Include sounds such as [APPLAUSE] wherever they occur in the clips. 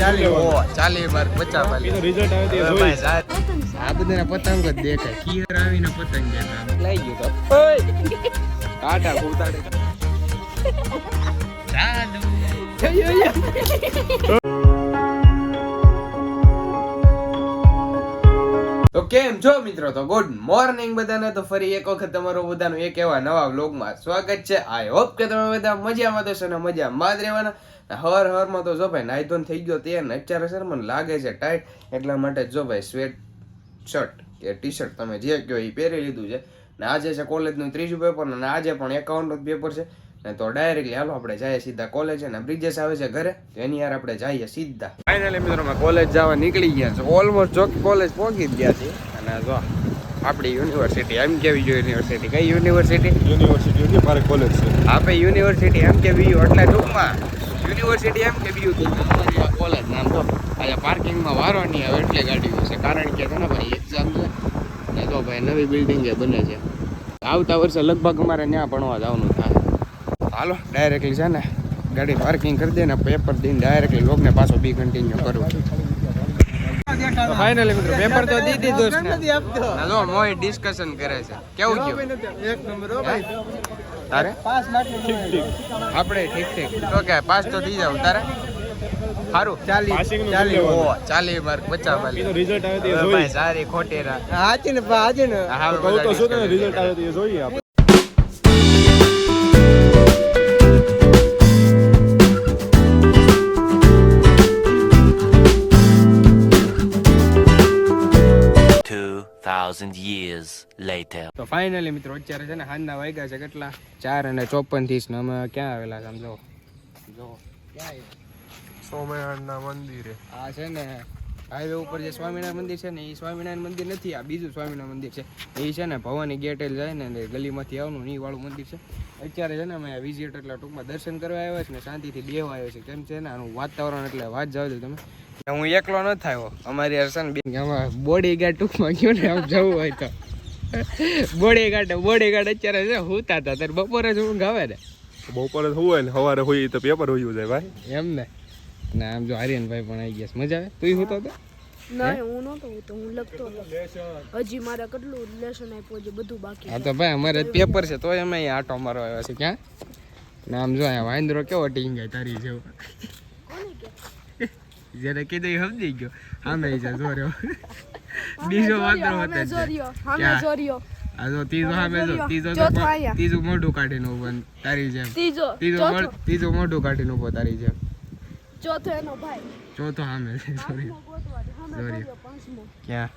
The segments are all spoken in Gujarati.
ચાલી ઓ ચાલી માર બચ્ચા પાલી રિઝલ્ટ આવે તે જોઈ. આ બધાના પતંગ જ દેખાય. ખીર આવીને પતંગ દેખાય. લઈ ગયો તો. ઓય કાટા કૂતાડે ચાલુ. કેમ છો મિત્રો? તો ગુડ મોર્નિંગ બધાને. તો ફરી એક વખત તમારું બધાનું એક એવા નવા વ્લોગમાં સ્વાગત છે. આઈ હોપ કે તમે બધા મજામાં તો છો ને મજામાં જ રહેવાના. હર હરમાં તો જો ભાઈ નાયધોન થઈ ગયો તે ને અત્યારે સર મને લાગે છે ટાઈટ એટલા માટે જો ભાઈ સ્વેટ શર્ટ કે ટી શર્ટ તમે જે કહો એ પહેરી લીધું છે. ને આજે છે કોલેજનું ત્રીજું પેપર ને આજે પણ એકાઉન્ટનું પેપર છે. ને તો ડાયરેક્ટલી હાલો આપણે જઈએ સીધા કોલેજ અને બ્રિજેસ આવે છે ઘરે તો એની યાર આપણે જઈએ સીધા. ફાઇનલી મિત્રો અમે કોલેજ જવા નીકળી ગયા છે ઓલમોસ્ટ જો કોલેજ પહોંચી ગયા છે અને જો આપણી યુનિવર્સિટી એમ કેવી યુનિવર્સિટી કઈ યુનિવર્સિટી યુનિવર્સિટી હતી મારે કોલેજ છે. આપણે યુનિવર્સિટી એમ કે બીયુ એટલે ટૂંકમાં. યુનિવર્સિટી એમ કે બીયુ કોલેજ નામ તો આજે પાર્કિંગમાં વારો નહીં આવે એટલે ગાડી છે. કારણ કે છે ને ભાઈ એક્ઝામ છે. ને તો ભાઈ નવી બિલ્ડિંગ એ બને છે. આવતા વર્ષે લગભગ અમારે ત્યાં ભણવા જવાનું થાય. હાલો ડાયરેક્ટલી છે ને ગાડી પાર્કિંગ કરી દે ને પેપર દઈને ડાયરેક્ટલી લોકને પાછો બી કન્ટિન્યુ કરું. ફાઇનલી મિત્રો પેપર તો દી દીધું છે જો મોય ડિસ્કશન કરે છે. કેવું ગયું? એક નંબર હો ભાઈ. તારે? પાસ ઠીક ઠીક. આપણે ઠીક ઠીક. તો કે પાસ તો થઈ જાવ તારે? સારું ચાલી ચાલી ઓ ચાલી માર્ક પચાસ વાલી રિઝલ્ટ આવે તે હવે સારી ખોટી રા હાચી ને હાચી ને. હા, તો શું રિઝલ્ટ આવે તે જોઈએ 2000 years later. તો ફાઇનલી મિત્રો અત્યારે છે ને હાંજના વાગ્યા છે કેટલા? ચાર અને 54 થી ને અમે ક્યાં આવેલા સમજો જો? ક્યાં સોમેશ્વરના મંદિરે. આ છે ને હાઈવે ઉપર જે સ્વામિનારાયણ મંદિર છે ને એ સ્વામિનારાયણ મંદિર નથી આ બીજું સ્વામિનારાયણ મંદિર છે. એ છે ને ભવાની ગેટ જાય ને ગલીમાંથી આવવાનું ને ઈ વાળું મંદિર છે. અત્યારે છે ને અમે વિઝિટ એટલે ટૂંકમાં દર્શન કરવા આવ્યા છે ને શાંતિથી બેવા આવ્યો છે. કેમ છે ને આનું વાતાવરણ એટલે વાત જાવ તમે. હું એકલો ન થયો. અમારી હર્ષન બેન આમાં બોડી ગાર્ડ ટૂંકમાં ગયો ને આમ જવું હોય તો. બોડી ગાર્ડ બોડી ગાર્ડ અત્યારે છે હુતા હતા ત્યારે બપોરે જ ઊંઘ આવે ને. બપોરે હોય ને સવારે હોય તો પેપર હોયું જાય ભાઈ. એમ ને. ને આમ જો આર્યનભાઈ પણ આવી ગયા મજા આવે? તું હોતો હતો ના હું? નતો તો હું લખતો હજી મારે કેટલું લેસન આપ્યું છે બધું બાકી હા તો ભાઈ અમારે પેપર છે તોય અમે અહીંયા આટો મારો આવ્યા છે ક્યાં? ને આમ જો અહીંયા વાંદરો કેવો ટીંગાય તારી જેવો. જ્યારે કીધું સમજી ગયો. સામે છે જોર્યો [LAUGHS] બીજો વાંદરો હતો. જોરિયો અમે ક્યાં? જોરિયો આ જો ત્રીજો સામે જો ત્રીજો. ત્રીજું મોઢું કાઢીને ઊભો તારી જેમ. ત્રીજો ત્રીજો ચોથો. મોઢું કાઢીને ઊભો તારી જેમ. ચોથો એનો ભાઈ. ચોથો સામે સોરી પાંચમો. ક્યાં?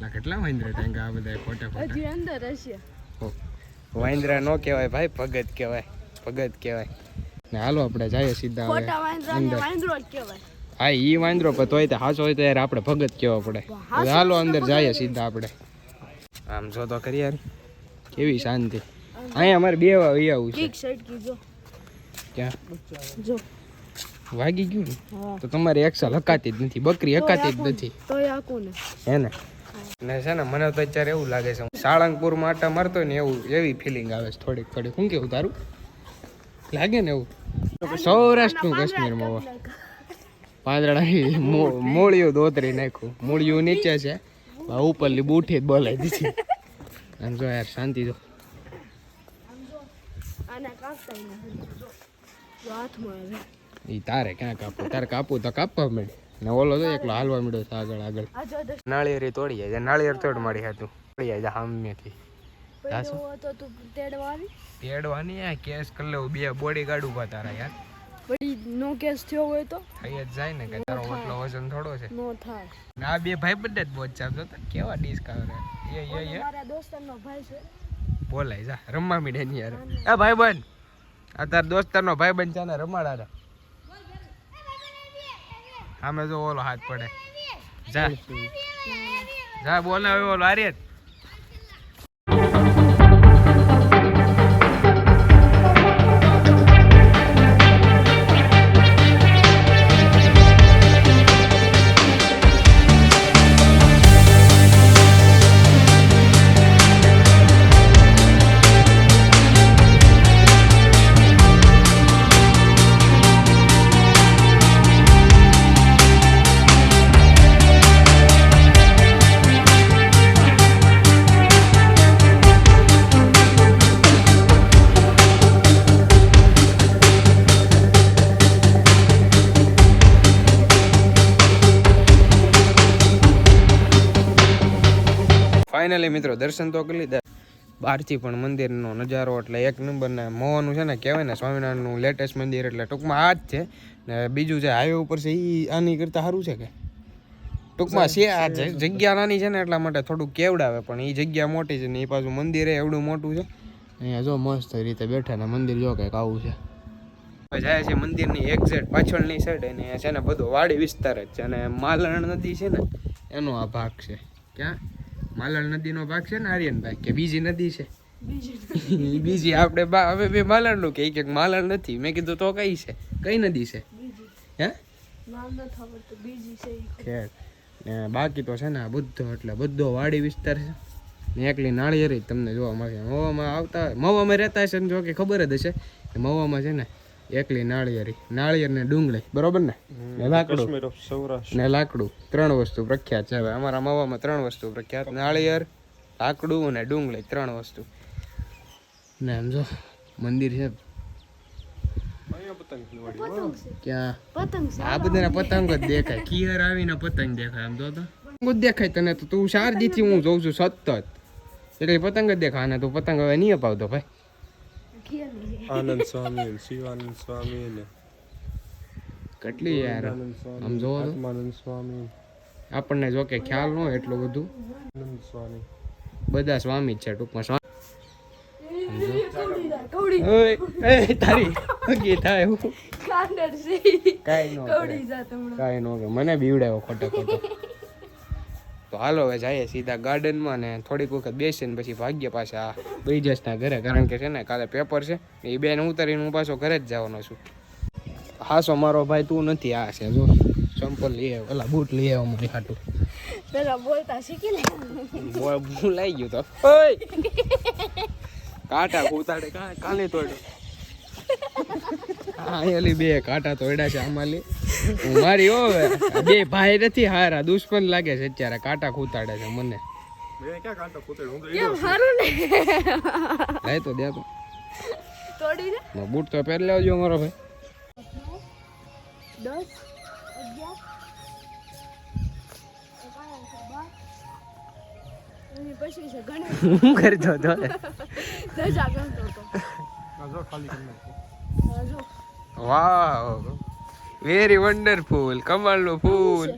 લા કેટલા વાંદરા ટેન્ક આ બધા ફોટા ફોટા? હજી અંદર હશે. વાંદરા નો કહેવાય ભાઈ ભગત કહેવાય ભગત કહેવાય. ને હાલો આપણે જઈએ સીધા ફોટા ખોટા ને. જ કહેવાય. હા ઈ વાંદરો પણ તોય તે હાચો હોય તો યાર આપણે ભગત કહેવા પડે. હાલો અંદર જઈએ સીધા આપણે. આમ જો તો કરી યાર. કેવી શાંતિ. અહીંયા અમારે બે વા આવું છે. કીક સાઈડ કીજો ક્યાં? જો. વાગી ગયું ને તો તમારી એક્સલ હકાતી જ નથી બકરી હકાતી જ નથી. હે ને? ને છે ને મને તો અત્યારે એવું લાગે છે હું સાળંગપુરમાં આટા મારતો ને એવું એવી ફિલિંગ આવે છે થોડીક થોડીક. શું કેવું તારું? લાગે ને એવું? સૌરાષ્ટ્રનું કાશ્મીરમાં હોય. પાંદડા મૂળિયું દોતરી નાખ્યું. મૂળિયું નીચે છે. ઉપર ઉપરલી બૂઠી જ બોલાવી દીધી. આમ જો યાર શાંતિ જો. આના કાપતા હાથમાં આવે. એ તારે ક્યાં કાપવું? તારે કાપવું તો કાપવા મળે. ને ઓલો તો એકલો હાલવા મળ્યો છે આગળ આગળ. નાળિયેરી તોડી જાય નાળિયેર તોડ મારી હતું તોડી જાય સામેથી. તેડવાની. આ કેસ કરી લેવું. બે બોડી ગાર્ડ ઊભા તારા યાર. વળી નો કેસ થયો હોય તો? થઈ જ જાય ને કે તારો એટલો વજન થોડો છે. નો થાય. ને આ બે ભાઈ બધા જ બોજ ચાપ તો કેવા ડિસ્ક આવે? એ એ એ. મારા દોસ્તનો ભાઈ છે. બોલાય જા. રમવા મીડે ની યાર. એ ભાઈ બન. આ તાર દોસ્તનો ભાઈ બન ચાને રમાડા આમે જો ઓલો હાથ પડે. જા. જા બોલાવે ઓલો આર્યન ફાઇનલી મિત્રો, દર્શન તો કરી લીધા. બહારથી પણ મંદિરનો નજારો, એટલે એક નંબરને મોવાનું છે ને, કહેવાય ને, સ્વામિનારાયણનું લેટેસ્ટ મંદિર, એટલે ટૂંકમાં આ જ છે. ને બીજું જે હાઈવે ઉપર છે એ આની કરતાં સારું છે કે? ટૂંકમાં છે આ જગ્યા નાની છે ને, એટલા માટે થોડું કેવડાવે, પણ એ જગ્યા મોટી છે ને એ પાછું મંદિર એવડું મોટું છે. અહીંયા જો મસ્ત રીતે બેઠા ને, મંદિર જો કંઈક આવું છે. જાય છે મંદિરની એક્ઝેક્ટ પાછળની સાઈડ અને છે ને, બધો વાડી વિસ્તાર જ છે, અને માલણ નદી છે ને, એનો આ ભાગ છે. ક્યાં? માલણ નદીનો ભાગ છે ને આર્યનભાઈ કે બીજી નદી છે. બીજી [LAUGHS] આપણે હવે બે માલણનું કે એક માલણ નથી. મેં કીધું તો કઈ છે? કઈ નદી છે? હે? ખેર. ને બાકી તો છે ને આ બધો એટલે બધો વાડી વિસ્તાર છે. ને એકલી નાળિયેરી તમને જોવા મળશે મવામાં આવતા મવામાં રહેતા હશે ને જો કે ખબર જ હશે. કે મવામાં છે ને એકલી નાળિયેરી. નાળિયેર ને ડુંગળી. બરોબર ને? ને લાકડું. સૌરાષ્ટ્ર. ને લાકડું. ત્રણ વસ્તુ પ્રખ્યાત છે હવે. અમારા માવામાં ત્રણ વસ્તુ પ્રખ્યાત. નાળિયેર લાકડું અને ડુંગળી. ત્રણ વસ્તુ. ને એમ જો મંદિર છે. ક્યાં? આ બધાના પતંગ જ દેખાય. કિયર આવીને પતંગ દેખાય. આમ જો તો. પતંગ જ દેખાય તને તો. તું ચાર દીથી હું જોઉં છું સતત. એટલે પતંગ જ દેખાય. અને તું પતંગ હવે નહીં અપાવતો ભાઈ. આનંદ સ્વામી શિવાનંદ સ્વામી ને કેટલી યાર આનંદ સ્વામી આમ જોવો તો. આત્માનંદ સ્વામી આપણને જો કે ખ્યાલ ન હોય એટલું બધું. આનંદ સ્વામી. બધા સ્વામી જ છે ટૂંકમાં સ્વામી. તારી હગી થાય હું. કાંઈ ન કરે. કવડી જાત હમણાં. કાંઈ ન મને બીવડાયો ખોટો ખોટો. તો હાલો હવે જઈએ સીધા ગાર્ડનમાં ને થોડીક વખત બેસીને પછી ભાગ્ય પાછા બ્રિજસના ઘરે. કારણ કે છે ને કાલે પેપર છે. એ બેન ઉતારીને હું પાછો ઘરે જ જવાનો છું. હાસો મારો ભાઈ તું નથી આ છે. જો ચંપલ લઈ આવ્યો. ઓલા બૂટ લઈ આવ્યો મારી હાટું. પેલા બોલતા શીખી લે. બોલ હું લઈ ગયો તો. ઓય! કાંટા ઉતાડે કા કાલે તોડ્યો? [LAUGHS] હા બે કાંટા તોડ્યા છે આમાં હું મારી ઓ બે ભાઈ નથી હારા દુશ્મન લાગે છે અત્યારે કાંટા ખૂતાડે છે મને. તો કેમ સારું ને? લઈ તો દે તો. તોડી બૂટ તો પહેરી લેવજો મારો ભાઈ. દસ અગિયાર હું કરતો હતો ખાલી વાવ. વેરી વન્ડરફુલ કમળનું ફૂલ.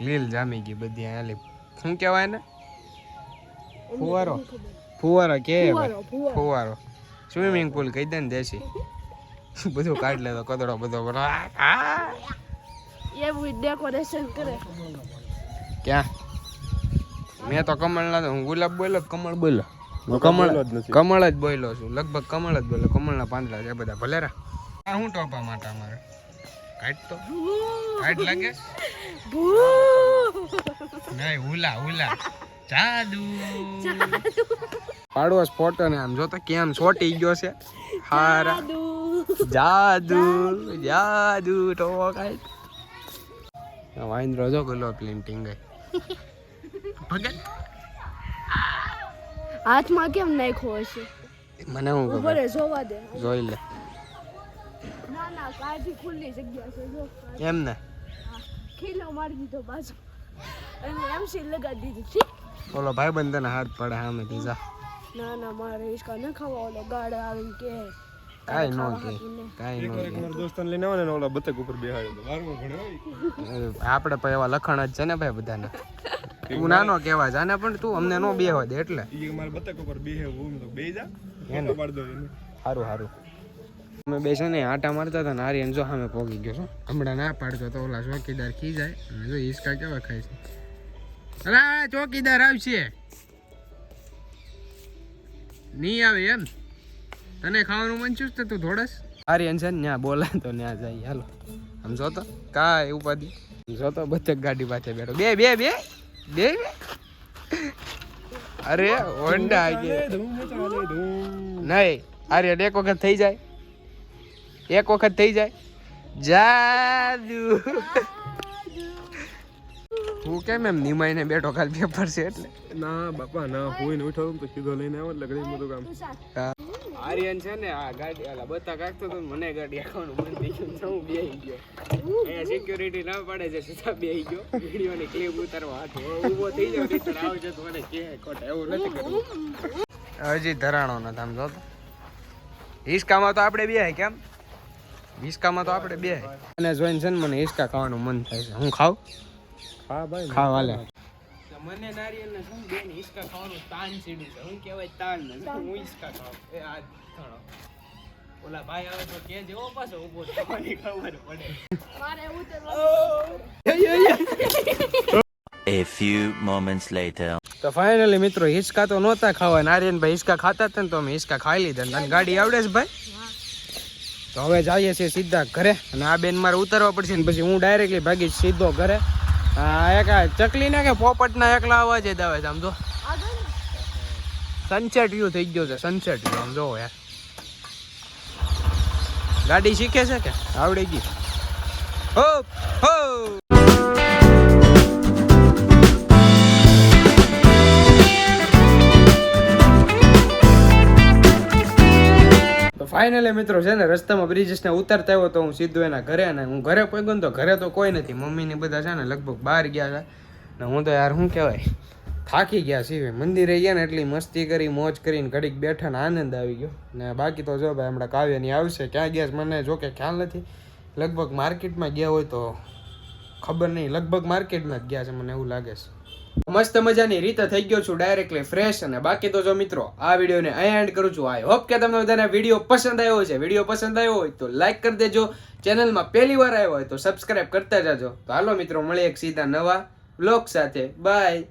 લીલ જામી ગઈ બધી આલી શું કહેવાય ને ફુવારો. ફુવારો કે ફુવારો, સ્વિમિંગ પુલ કહી દે ને દેશી. બધું કાઢ લેતો કદડો બધો. ડેકોરેશન કરે. ક્યાં? મેં તો કમળ ના હું ગુલાબ બોલ્યો કમળ બોલ્યો? હું કમળ બોલ્યો કમળ જ બોલ્યો છું. લગભગ કમળ જ બોલ્યો. કમળના પાંદડા છે બધા. ભલે રા આ શું ટોપા માટે અમારે? કાઢ તો. કાઢ લાગે? નહીં હુલા હુલા જાદુ. પાડોશ ફોટો ને આમ. જોતા તો કેમ છોટી ગયો છે? હારા. જાદુ. જાદુ તો કાઈ વાંદરો જો ગલો પ્લિન્ટિંગ ગઈ ભગત હાથમાં કેમ નાખ્યો હશે? મને હું ખબર? જોવા દે. જોઈ લે. ના ના કાજી ખુલ્લી જગ્યા છે જો. એમ ને? ખીલો મારી દીધો બાજુ. અને એમસી લગાડી દીધી છે. ઓલો ભાઈ બંધ તને હાથ પડે સામે બીજા ના ના મારે હિસકા ન ખાવા ઓલો ગાડ આવીને કે. કાઈ નો કે કાઈ નો એક કે. મારા દોસ્તાને લઈને આવે ને ઓલા બતક ઉપર બેહાડ્યો તો. વારમાં ઘણો આપણે પણ એવા લખણ જ છે ને ભાઈ બધાને. તું નાનો કહેવા જાને પણ તું અમને નો બેહવા દે એટલે. ઈ મારે બતક ઉપર બેહે હું તો બે જા. એને. પાડ દો એને. સારું હારું. અમે બે છે ને આટા મારતા હતા ને આર્યન જો સામે પોગી ગયો છો. હમણાં ના પાડતો તો ઓલા ચોકીદાર ખી જાય. અને જો ઈસકા કેવા ખાય છે. અરે ચોકીદાર આવશે. નહીં આવે એમ. તને ખાવાનું મન છું તું થોડસ આર્યન છે ને ત્યાં બોલાય તો ત્યાં જાય. હાલો. આમ જો તો કાંઈ ઉપાધિ? સમજો તો બતક ગાડી પાસે બેઠો. બે બે બે. બે અરે હોન્ડા નહીં અરે એક વખત થઈ જાય. એક વખત થઈ જાય. જાદુ. હું કેમ એમ નિમાઈને બેઠો કાલ પેપર છે એટલે? ના બાપા ના હું ઉઠાવું તો સીધો લઈને આવો એટલે ઘણી બધું કામ. હા. આર્યન છે ને આ ગાડી આલા બતા કાકતો તો મને ગાડી આખવાનું મન થઈ ગયું તો હું બેહી ગયો. અહીંયા સિક્યુરિટી ના પાડે છે સીધા બેહી ગયો. વિડીયોની ક્લિપ ઉતારવા હાથ. ઊભો થઈ જાવ નહીં આવજો તો મને કે ખોટા એવું નથી કરવું. હજી ધરાણો નથી આમ જોતો હિસકામાં તો આપણે બે કેમ? હિસકામાં તો આપણે બે અને જોઈને છે ને મને હિસકા ખાવાનું મન થાય છે. હું ખાવ હા ભાઈ. ખાવ હાલે. મને નારિયેલ ને શું બેન હિસકા ખાવાનું તાન સીડું છે. હું કહેવાય તાન ને હું હિસકા ખાવ એ આ થણો ઓલા ભાઈ આવે તો કે જેવો પાછો ઊભો તમને ખબર પડે. મારે એવું તો A few moments later. તો ફાઇનલી મિત્રો હિસકા તો નહોતા ખાવા. નારિયન ભાઈ હિસકા ખાતા હતા ને તો અમે હિસકા ખાઈ લીધા. તને ગાડી આવડે છે ભાઈ? તો હવે જઈએ છીએ સીધા ઘરે. અને આ બેન મારે ઉતરવા પડશે ને પછી હું ડાયરેક્ટલી ભાગી સીધો ઘરે. આ એક ચકલી ના કે પોપટ ના એકલા અવાજ જ આવે છે, આમ જો. સનસેટ વ્યૂ થઈ ગયો છે સનસેટ વ્યૂ આમ જોવો યાર. ગાડી શીખે છે કે? આવડી ગઈ હો હો ફાઇનલી મિત્રો, છે ને, રસ્તામાં બ્રિજેશને ઉતરતા આવ્યો તો હું સીધો એના ઘરે અને હું ઘરે પહોંચ્યો તો ઘરે તો કોઈ નથી. મમ્મી ને બધા છે ને લગભગ બહાર ગયા છે. ને હું તો યાર શું કહેવાય, થાકી ગયા છીએ. મંદિરે ગયા ને એટલી મસ્તી કરી, મોજ કરીને ઘડીક બેઠા ને આનંદ આવી ગયો. ને બાકી તો જો ભાઈ, હમણાં કાવ્યની આવશે, ક્યાં ગયા મને જો કે ખ્યાલ નથી. લગભગ માર્કેટમાં ગયા હોય તો ખબર નહીં. લગભગ માર્કેટમાં જ ગયા છે મને એવું લાગે છે. મસ્ત મજાની રીતે થઈ ગયો છું ડાયરેક્ટલી ફ્રેશ અને બાકી તો જો મિત્રો, આ વિડીયોને અહીંયા એન્ડ કરું છું. આઈ હોપ કે તમને બધાને વીડિયો પસંદ આવ્યો છે વીડિયો પસંદ આવ્યો હોય તો લાઈક કરી દેજો. ચેનલમાં પહેલી વાર આવ્યો હોય તો સબસ્ક્રાઇબ કરતા જાજો. તો હાલો મિત્રો, મળીએ એક સીધા નવા બ્લોગ સાથે. બાય